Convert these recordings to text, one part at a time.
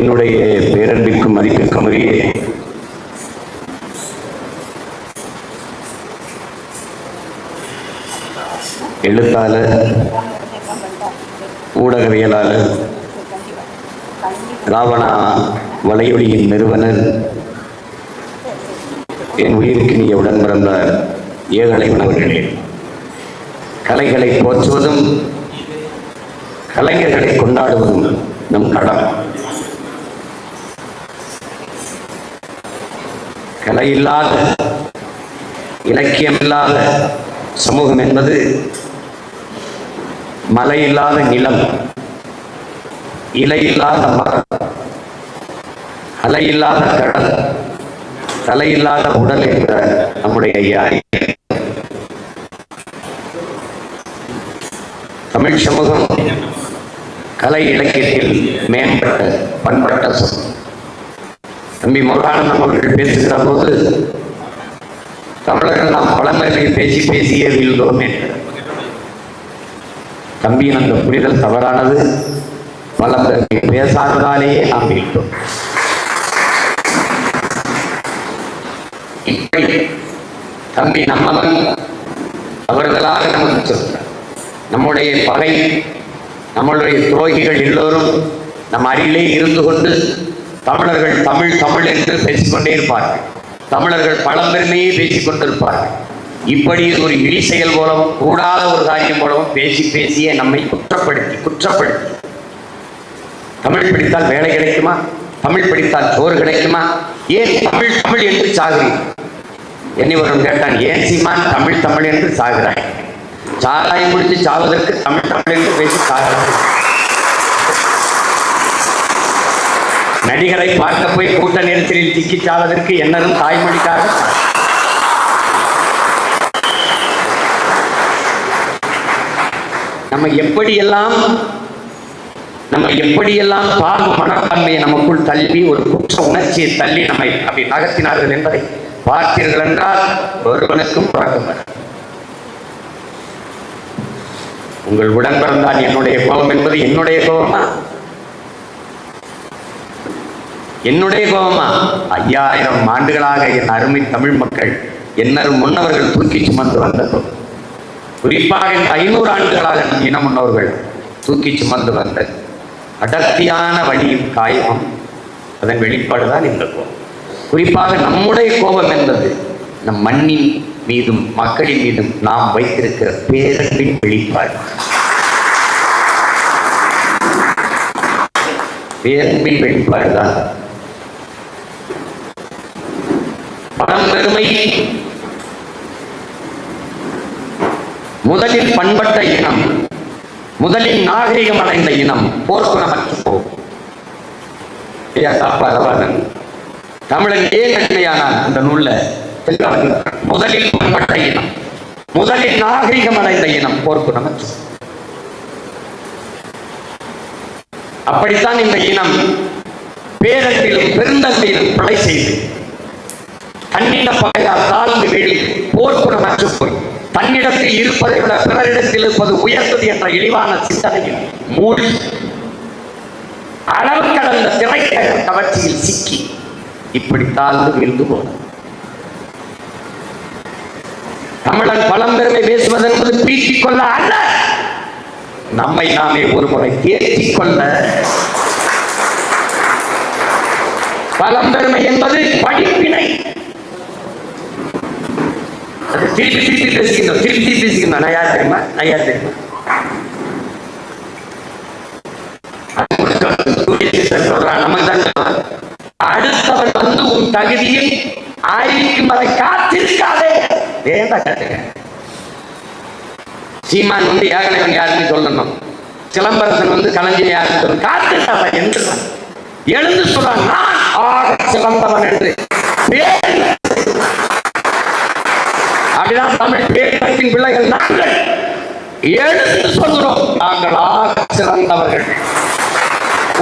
என்னுடைய பேரன்பிற்கும் மதிப்பிற்கும் உரிய எழுத்தாளர் ஊடகவியலாளர் ராவணா வலையொலியின் நிறுவனர். என் உயிருக்கினிய உடன் பிறந்த ஏகலைவன் அவர்களே கலைகளை போற்றுவதும் கலைஞர்களை கொண்டாடுவதும் நம் கடமை. கலை இல்லாத இலக்கியம் இல்லாத சமூகம் என்பது மலை இல்லாத நிலம் இலை இல்லாத மரம் அலை இல்லாத கடல் தலை இல்லாத உடல் என்ற நம்முடைய ஐயா தமிழ் சமூகம் கலை இலக்கியத்தில் மேம்பட்ட பண்பட்ட சமூகம். தம்பி முருகானந்தம் அவர்கள் பேசுகிற போது தமிழர்கள் நாம் பழமையை பேசி பேசியே வீழ்ந்தோம். தம்பியின் அந்த புரிதல் தவறானது. பழமை பேசாததாலேயே நாம் வீழ்ந்தோம். இப்படி தம்பி நம்மவன் அவர்களாக நமக்கு சொல்கிறார். நம்முடைய பகை நம்மளுடைய துரோகிகள் எல்லோரும் நம் அருகிலே இருந்து கொண்டு தமிழர்கள் தமிழ் தமிழ் என்று பேசிக்கொண்டே இருப்பார்கள். தமிழர்கள் பழம்பெருமையே பேசிக் கொண்டிருப்பார்கள். இப்படி ஒரு இழி செயல் போலவும் கூடாத ஒரு காரியம் போலவும் பேசி பேசியே நம்மை குற்றப்படுத்தி குற்றப்படுத்தி. தமிழ் படித்தால் வேலை கிடைக்குமா? தமிழ் படித்தால் சோறு கிடைக்குமா? ஏன் தமிழ் தமிழ் என்று சாகுறீர்கள் என்னை ஒருவன் கேட்டான் ஏன் சீமான் தமிழ் தமிழ் என்று சாகிறாய்? சாராயம் முடித்து சாவதற்கு தமிழ் தமிழ் என்று பேசி சாகிறாய். நடிகரை பார்க்க போய் கூட்ட நெரிசலில் சிக்கிச்சாவதற்கு என்னரும் தாய்மொழிக்காக? நம்ம எப்படியெல்லாம் நம்ம எப்படியெல்லாம் தாழ்வு மனப்பான்மையை நமக்குள் தள்ளி ஒரு குற்ற உணர்ச்சியை தள்ளி நம்மை அப்படி நகர்த்தினார்கள் என்பதை பார்த்தீர்கள் என்றால் ஒருவனுக்கும் பழக்கம் உங்கள் உடன் பிறந்தான் என்னுடைய கோபம் என்பது என்னுடைய கோபமா? என்னுடைய கோபமா? ஐயாயிரம் ஆண்டுகளாக என் அருமை தமிழ் மக்கள் என்னரும் முன்னவர்கள் தூக்கி சுமந்து வந்த கோபம் குறிப்பாக இந்த ஐநூறு ஆண்டுகளாக நம் இன முன்னோர்கள் தூக்கி சுமந்து வந்த அடர்த்தியான வழியும் காயமும் அதன் வெளிப்பாடு தான் இந்த கோபம். குறிப்பாக நம்முடைய கோபம் என்பது நம் மண்ணின் மீதும் மக்களின் மீதும் நாம் வைத்திருக்கிற பேரன்பின் வெளிப்பாடு. பேரன்பின் வெளிப்பாடு தான் பழம்பெருமை முதலில் பண்பட்ட இனம் முதலில் நாகரிகம் அடைந்த இனம் போர்க்குணமற்று போகும். தமிழன் ஏன் நன்மையானான் அந்த நூல்ல முதலில் பண்பட்ட இனம் முதலில் நாகரிகம் அடைந்த இனம் போர்க்குணமற்று அப்படித்தான் இந்த இனம் பேரன்பிலும் பெருந்தன்மையிலும் பிழை செய்து தன்னிட பகையால் தாழ்ந்து வீழ் போர்க்குணமற்று போய். தன்னிடத்தில் இருப்பதை விட பிறரிடத்தில் இருப்பது உயர்ந்தது என்ற இழிவான சிந்தனையில் மூடி அளவு கடந்த திரைக்கழ கவர்ச்சியில் சிக்கி இப்படி தாழ்ந்து விழுந்து போன தமிழன் பழம்பெருமை பேசுவது என்பது பீட்டிக் கொள்ள அல்ல. நம்மை நாமே ஒரு முறை தேர்த்திக் கொள்ள பழம்பெருமை என்பது படிப்பினை. அது திருப்பி திருப்பி பேசிக்கணும் திருப்பி திருப்பி பேசிக்கணும் நான் யார் தெரியுமா? நான் யார் தெரியுமா? சொல்றான் நமக்கு தான் அடுத்தவன் வந்து உன் தகுதியை ஆയിരിக்கும் அதை காத்திருக்காதே. வேண்டா காட்டுங்க. சீமான் வந்து ஏகலைவன் யாருன்னு சொல்லணும். சிலம்பரசன் வந்து கலைஞர் யாருன்னு சொல்லணும். காத்திருக்காத என்று எழுந்து சொல்றான் நான் ஆக சிறந்தவன் என்று. பேர் அப்படிதான் தமிழ் பேரத்தின் பிள்ளைகள் நாங்கள் எடுத்து சொல்கிறோம் நாங்கள் ஆக சிறந்தவர்கள்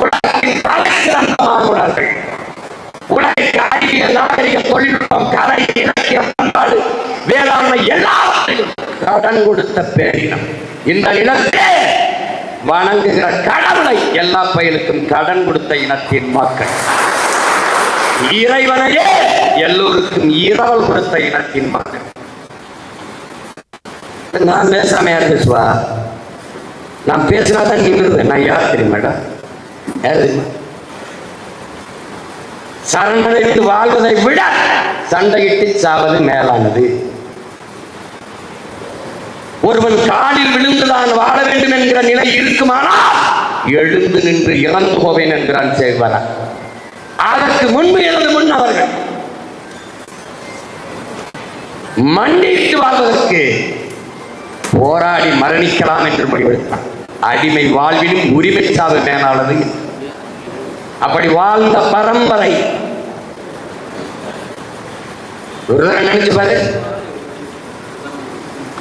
உலகின் தலை சிறந்தமானவர்கள் உலகிற்கு அறிவிய நாகரிக தொழில்நுட்பம் கலை இலக்கியம் பண்பாடு வேளாண்மை எல்லாவற்றையும் கடன் கொடுத்த பேரினம். இந்த இனத்தே வணங்குகிற கடவுளை எல்லா பயலுக்கும் கடன் கொடுத்த இனத்தின் மக்கள். இறைவனையே எல்லோருக்கும் இரவல் கொடுத்த இனத்தின் மக்கள். நான் பேசாம யார் பேசுவா? நான் பேசினா தான் நிமிருவேன் நான் யார் தெரியுமாடா யார் தெரியுமா? சரணடைந்து வாழ்வதை விட சண்டையிட்டு சாவது மேலானது. ஒருவன் காலில் விழுந்துதான் வாழ வேண்டும் என்கிற நிலை இருக்குமானால் எழுந்து நின்று இறந்து போவேன் என்கிறான் சேர்வரா அதற்கு முன்பு எழுந்து முன் அவர்கள். மண்டித்து வாழ்வதற்கு போராடி மரணிக்கலாம் என்று முடிவெடுத்தான். அடிமை வாழ்விலும் உரிமை சாவு மேலானது. அப்படி வாழ்ந்த பரம்பரை. நினைச்சு பாரு.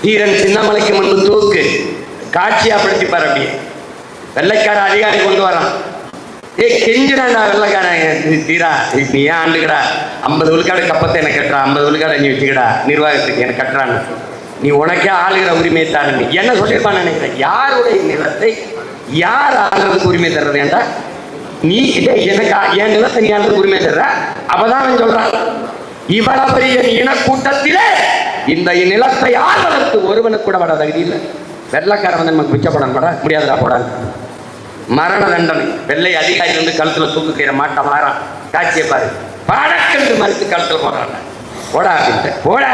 தீரன் சின்னமலைக்கு முன்பு தூக்கு. காட்சியாப்படுத்தி பாரு அப்படியே. வெள்ளைக்கார அதிகாரி கொண்டு வரான். ஏய் கெஞ்சிடாண்டா வெள்ளைக்காரன். தீரா நீ ஏன் ஆண்டுக்கடா? ஐம்பது விழுக்காடு கப்பத்தை எனக்கு கட்டுறா. ஐம்பது விழுக்காடு நீ வச்சுக்கடா. நிர்வாகத்துக்கு எனக்கு கட்டுறான்னு. நீ உனக்கே ஆளுகிற உரிமையை தாருங்க என்ன சொல்லியிருப்பான்னு நினைக்கிறேன்? யாருடைய நிலத்தை யார் ஆளுறதுக்கு உரிமை தர்றது என்றால் நீ இதை எனக்கு என் நிலத்தை நீ ஆளுக்கு உரிமை தர்ற? அப்பதான் அவன் சொல்றான் இவ்வளவு பெரிய இனக்கூட்டத்திலே இந்த நிலத்தை ஆள்வதற்கு ஒருவனுக்கு கூட வர தகுதி இல்லை. வெள்ளக்காரன் வந்து நமக்கு பிச்சப்படம் கூட முடியாதுடா போடாது மரண தண்டனை. வெள்ளை அதிகாரி வந்து கழுத்துல தூக்கு கீரை மாட்ட மாறான். காட்சியை பாரு. பாடக்கன்று மறுத்து கழுத்துல போடுறான். போடா அப்படின்ட்டு. போடா.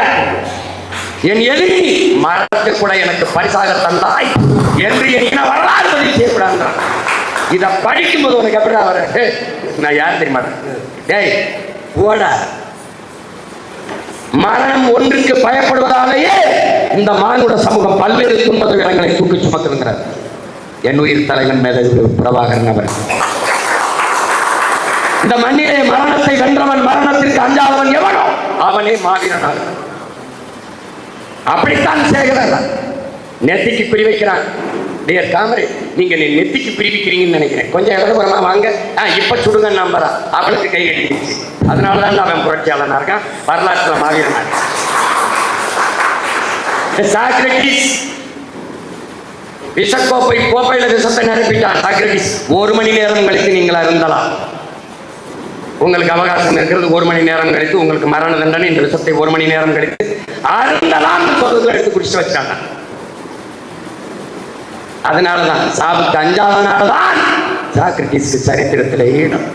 என் எதிரி மரணத்தை கூட எனக்கு பரிசாக தந்தாய் என்று என் வரலாறு சொல்லி செய்யக்கூடாது இதை படிக்கும்போது உனக்கு எப்படி வர? நான் யார் தெரியுமா? டேய் போட. மரணம் ஒன்றுக்கு பயப்படுவதாலேயே இந்த மானுட சமூகம் பல்வேறு துன்ப இடங்களை தூக்கி சுமத்திருக்கிறார் என் உயிர் தலைவன் மேதகு பிரபாகரன் அவர். இந்த மண்ணிலே மரணத்தை வென்றவன் மரணத்திற்கு அஞ்சாதவன் எவனோ? அவனே மாவீரனாக. அப்படித்தான் சேகரன் நெத்திக்கு குறி வைக்கிறான் டியர் தாமரை நீங்கள் என் நெத்திக்கு பிரிவிக்கிறீங்கன்னு நினைக்கிறேன். கொஞ்சம் இடதுபுறமா வாங்க. ஆ இப்போ சுடுங்க நம்பரா. அவளுக்கு கை கட்டிடுச்சு அதனால தான் அவன் புரட்சியாளனா இருக்கான். வரலாற்றில் மாவீரனா சாக்ரட்டிஸ் விஷக்கோப்பை கோப்பையில விஷத்தை நிரப்பிட்டான். சாக்ரட்டிஸ் ஒரு மணி நேரம் கழித்து நீங்கள் அருந்தலாம். உங்களுக்கு அவகாசம் இருக்கிறது ஒரு மணி நேரம் கழித்து உங்களுக்கு மரண தண்டனை. இந்த விஷத்தை ஒரு மணி நேரம் கழித்து அருந்தலாம் சொல்றதுல எடுத்து குடிச்சு வச்சாங்க அதனாலதான் சாவுக்கு அஞ்சாவதுனாலதான் சாக்ரட்டிஸ்க்கு சரித்திரத்தில் ஈடும்